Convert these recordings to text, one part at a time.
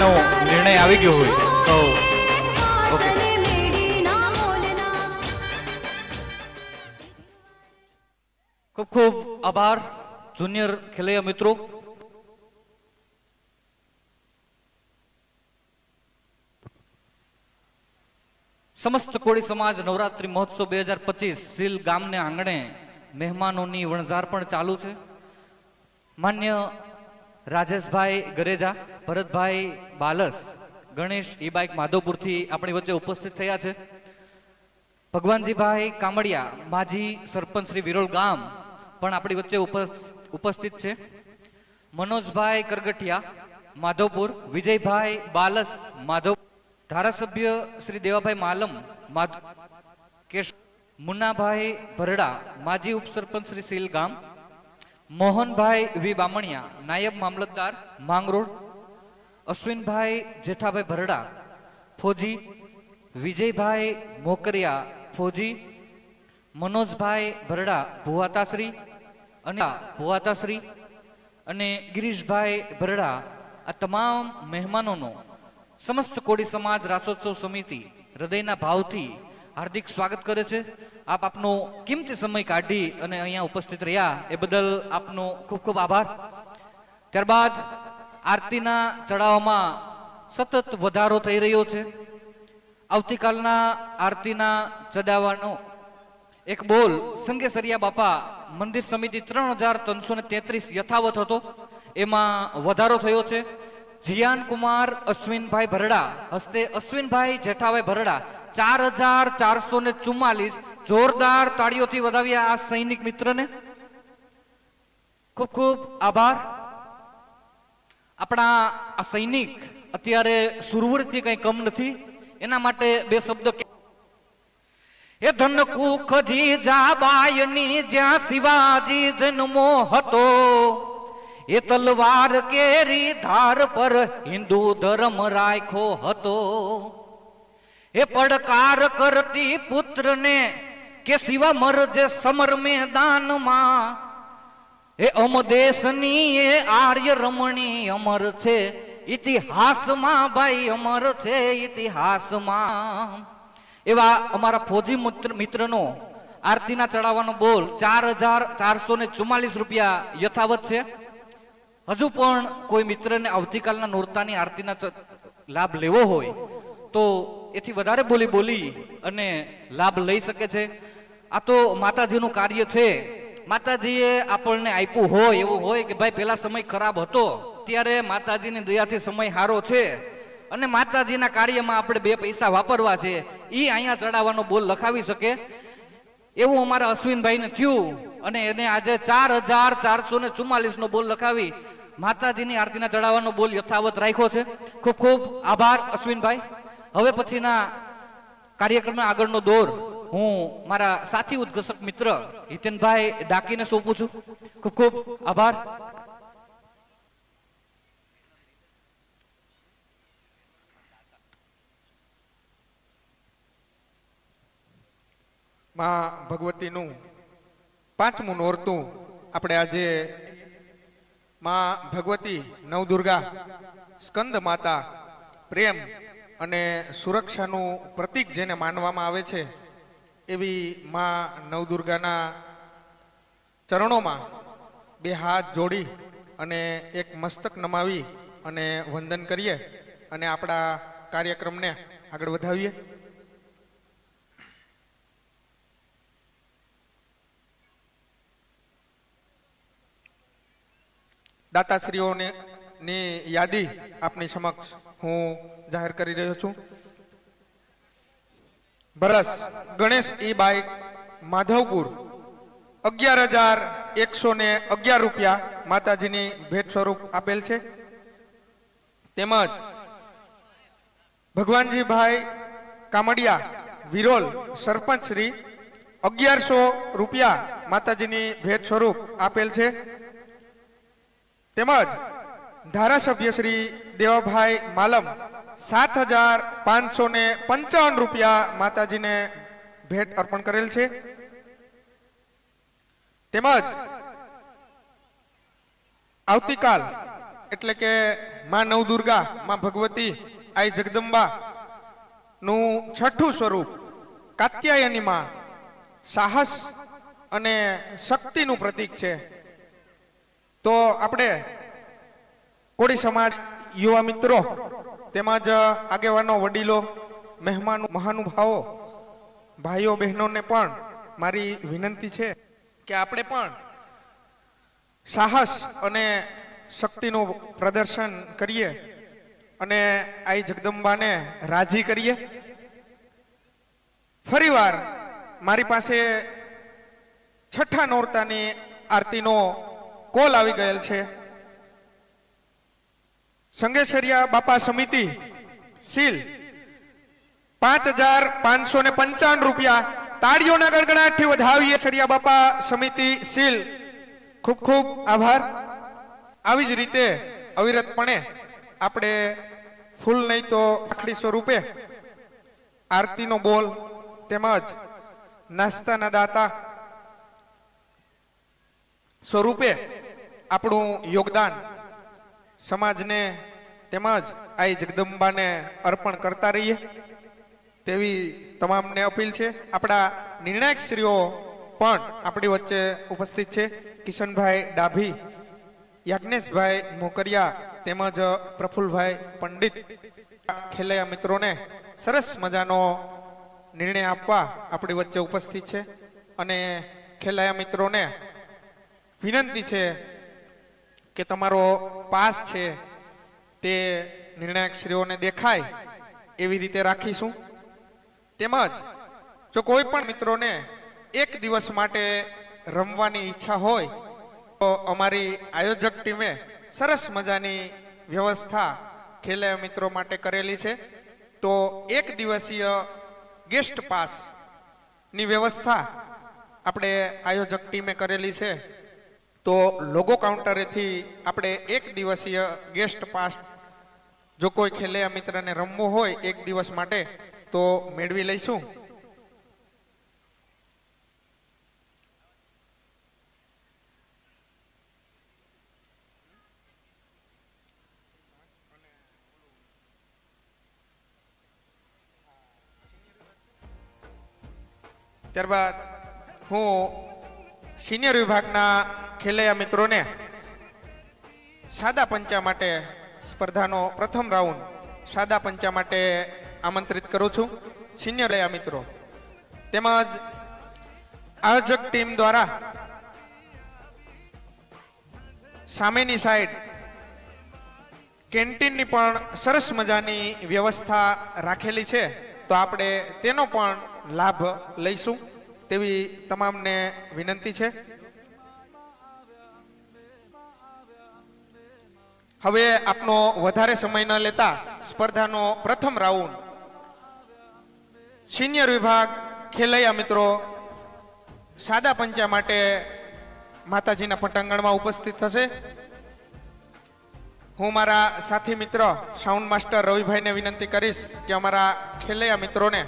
શ્રીનો નિર્ણય આવી ગયો હોય. તો ખૂબ ખૂબ આભાર, જુનિયર ખેલૈયા મિત્રો. સમસ્ત કોળી સમાજ નવરાત્રી મહોત્સવ બે હજાર પચીસ સીલ ગામને આંગણે મહેમાનોની વણઝાર પણ ચાલુ છે. માન્ય રાજેશભાઈ ગરેજા, ભરતભાઈ બાલસ, ગણેશ, ઈ બાઇક માધવપુરથી આપણી વચ્ચે ઉપસ્થિત થયા છે. ભગવાનજીભાઈ કામડિયા, માજી સરપંચ શ્રી વિરોલ ગામ પણ આપણી વચ્ચે ઉપસ- ઉપસ્થિત છે. મનોજભાઈ કરગઠિયા માધવપુર, વિજયભાઈ બાલસ, માધવ, ધારાસભ્ય શ્રી દેવાભાઈ માલમ, માધ, કેશ, મુન્નાભાઈ ભરડા, માજી ઉપસરપંચ શ્રી સીલ ગામ મોહનભાઈ વી બામણિયા, નાયબ મામલતદાર, માંગરોળ. અશ્વિનભાઈ જેઠાભાઈ ભરડા, ફોજી. વિજયભાઈ મોકરિયા, ફોજી. મનોજભાઈ ભરડા, ભુવાતાશ્રી. અને ભુવાતાશ્રી અને ગિરીશભાઈ ભરડા, આ તમામ મહેમાનોનો સમસ્ત કોડી સમાજ રાસોત્સવ સમિતિ હૃદયના ભાવથી હાર્દિક સ્વાગત કરે છે. આપ આપનો કિંમતી સમય કાઢી અને અહીંયા ઉપસ્થિત રહ્યા એ બદલ આપનો ખૂબ ખૂબ આભાર. ત્યારબાદ આરતીના ચડાવમાં સતત વધારો થઈ રહ્યો છે. આવતીકાલના આરતીના ચડાવવાનો એક બોલ સંગેસરિયા બાપા મંદિર સમિતિ ત્રણ હજાર ત્રણસો ને તેત્રીસ યથાવત હતો. એમાં વધારો થયો છે. જીયાન કુમાર અશ્વિનભાઈ ભરડા, હસ્તે અશ્વિનભાઈ જેઠાભાઈ ભરડા, ચાર હજાર ચારસો ને ચુમ્માલીસ જોરદાર તાળીઓથી વધાવ્યા આ સૈનિક મિત્રને. ખૂબ ખૂબ આભાર. આપણા આ સૈનિક અત્યારે સુરવરથી કઈ કમ નથી, એના માટે બે શબ્દ એ ધન કુખજી જાબાયની જ્યાં શિવાજી જન્મો હતો એ તલવાર કેરી ધાર પર હિન્દુ ધર્મ રાખ્યો હતો. એ પડકાર કરતી પુત્રને કે શિવા મરજે સમર મેદાનમાં, એ અમ દેશની એ આર્ય રમણી અમર છે, ઇતિહાસમાં ભાઈ અમર છે ઇતિહાસમાં. એવા અમારા ફોજી મિત્ર, મિત્રનો આરતીના ચડાવવાનો બોલ ચાર હજાર ચારસો ને ચુમ્માલીસ રૂપિયા યથાવત છે. હજુ પણ કોઈ મિત્રને આવતીકાલના નોરતાની આરતીના લાભ લેવો હોય, તો એથી વધારે બોલી બોલી અને લાભ લઈ શકે છે. આ તો માતાજીનું કાર્ય છે. માતાજીએ આપણને આપ્યું હોય, એવું હોય કે ભાઈ પેલા સમય ખરાબ હતો, ત્યારે માતાજીની દયાથી સમય સારો છે. અને માતાજીના કાર્યમાં આપણે બે પૈસા વાપરવા છે. એ અહીંયા ચડાવવાનો બોલ લખાવી શકે. એવું અમારા અશ્વિનભાઈને થયું. અને એને આજે ચાર હજાર ચારસો ને ચુમ્માલીસ નો બોલ લખાવી માતાજીની આરતીના ચડાવવાનો બોલ યથાવત રાખ્યો છે. ખૂબ ખૂબ આભાર, અશ્વિનભાઈ. હવે પછીના કાર્યક્રમના આગળનો દોર હું મારા સાથી ઉદ્ઘોષક મિત્ર હિતેનભાઈ ડાકીને સોંપું છું. ખૂબ ખૂબ આભાર. માં ભગવતીનું પાંચમું નોરતું આપણે આજે માં ભગવતી નવદુર્ગા સ્કંદ માતા પ્રેમ અને સુરક્ષાનું પ્રતીક જેને માનવામાં આવે છે, એવી માં નવદુર્ગાના ચરણોમાં બે હાથ જોડી અને એક મસ્તક નમાવી અને વંદન કરીએ અને આપણા કાર્યક્રમને આગળ વધાવીએ. દાતાશ્રીઓને યાદી આપની સમક્ષ હું જાહેર કરી રહ્યો છું. બરસ ગણેશ ઈ બાઈક માધવપુર અગિયાર હજાર એકસો ને અગિયાર રૂપિયા માતાજીની ભેટ સ્વરૂપ આપેલ છે. તેમજ ભગવાનજીભાઈ કામડિયા વિરોલ સરપંચ શ્રી અગિયારસો રૂપિયા માતાજીની ભેટ સ્વરૂપ આપેલ છે. તેમજ ધારાસભ્ય શ્રી દેવાભાઈ માલમ સાત હજાર પાંચસો ને પંચાવન રૂપિયા માતાજીને ભેટ અર્પણ કરેલ છે. તેમજ આવતીકાલ એટલે કે માં નવદુર્ગા માં ભગવતી, આઈ જગદંબા નું છઠ્ઠું સ્વરૂપ કાત્યાયની માં સાહસ અને શક્તિનું પ્રતીક છે. તો આપણે કોળી સમાજ યુવા મિત્રો, તેમજ આગેવાનો, વડીલો, મહેમાનો, મહાનુભાવો, ભાઈઓ, બહેનોને પણ મારી વિનંતી છે કે આપણે પણ સાહસ અને શક્તિનું પ્રદર્શન કરીએ અને આઈ જગદંબાને રાજી કરીએ. ફરીવાર મારી પાસે છઠ્ઠા નોરતાની આરતીનો કોલ આવી ગયેલ છે. સંગેશરિયા બાપા સમિતિ, સીલ, પાંચ હજાર પાંચસો ને પંચાવન રૂપિયા. તાળીઓના થી વધાવીએ સરિયા બાપા સમિતિ, સીલ. ખૂબ ખૂબ આભાર. આવી જ રીતે અવિરતપણે આપણે ફૂલ નહીં તો આખડી સ્વરૂપે આરતીનો બોલ તેમજ નાસ્તાના દાતા સ્વરૂપે આપણું યોગદાન સમાજને તેમજ આઈ જગદંબાને અર્પણ કરતા રહીએ. તેવી તમામને અપીલ છે. આપણા નિર્ણાયક શ્રીઓ પણ આપણી વચ્ચે ઉપસ્થિત છે. કિશનભાઈ ડાભી, યાજ્ઞેશભાઈ મોકરિયા તેમજ પ્રફુલભાઈ પંડિત. ખેલૈયા મિત્રોને સરસ મજાનો નિર્ણય આપવા આપણી વચ્ચે ઉપસ્થિત છે. અને ખેલૈયા મિત્રોને વિનંતી છે કે તમારો પાસ છે, તે નિર્ણાયક શ્રીઓને દેખાય એવી રીતે રાખીશું. તેમજ, જો કોઈ પણ મિત્રોને એક દિવસ માટે રમવાની ઈચ્છા હોય, તો અમારી આયોજક ટીમે સરસ મજાની વ્યવસ્થા ખેલે મિત્રો માટે કરેલી છે. તો એક દિવસીય ગેસ્ટ પાસની વ્યવસ્થા આપણે આયોજક ટીમે કરેલી છે. તો લોગો કાઉન્ટરેથી આપણે એક દિવસીય ગેસ્ટ પાસ જો કોઈ ખેલૈયા મિત્રને રમવું હોય એક દિવસ માટે, તો મેળવી લઈશું. ત્યારબાદ હું સિનિયર વિભાગના ખેલૈયા મિત્રોને સાદા પંચા માટે સ્પર્ધાનો પ્રથમ રાઉન્ડ સાદા પંચા માટે આમંત્રિત કરું છું. સિનિયર લયા મિત્રો, તેમજ આયોજક ટીમ દ્વારા સામેની સાઈડ કેન્ટીનની પણ સરસ મજાની વ્યવસ્થા રાખેલી છે. તો આપણે તેનો પણ લાભ લઈશું તેવી તમામને વિનંતી છે. હવે આપનો વધારે સમય ન લેતા સ્પર્ધાનો પ્રથમ રાઉન્ડ. સિનિયર વિભાગ ખેલૈયા મિત્રો, સાદા પંચા માટે માતાજીના પટાંગણમાં ઉપસ્થિત થશે. હું મારા સાથી મિત્ર, સાઉન્ડ માસ્ટર રવિભાઈને વિનંતી કરીશ કે અમારા ખેલૈયા મિત્રોને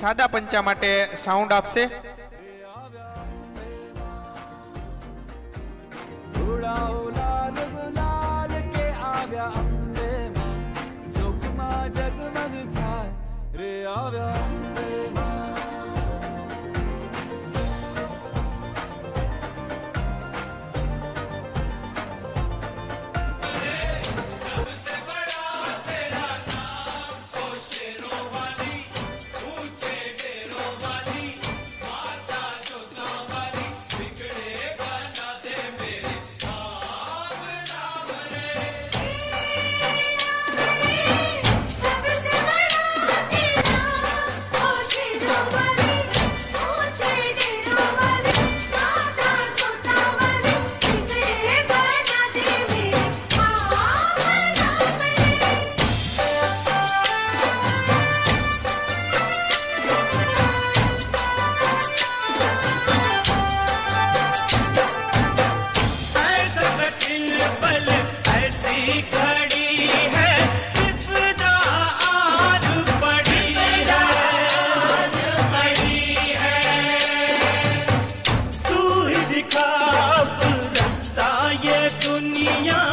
સાદા પંચા માટે સાઉન્ડ આપશે. of your दुनिया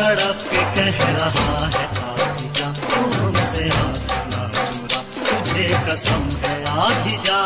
तड़प के कह रहा है आजा तू हमसे हाथ ना चुरा तुझे कसम है जा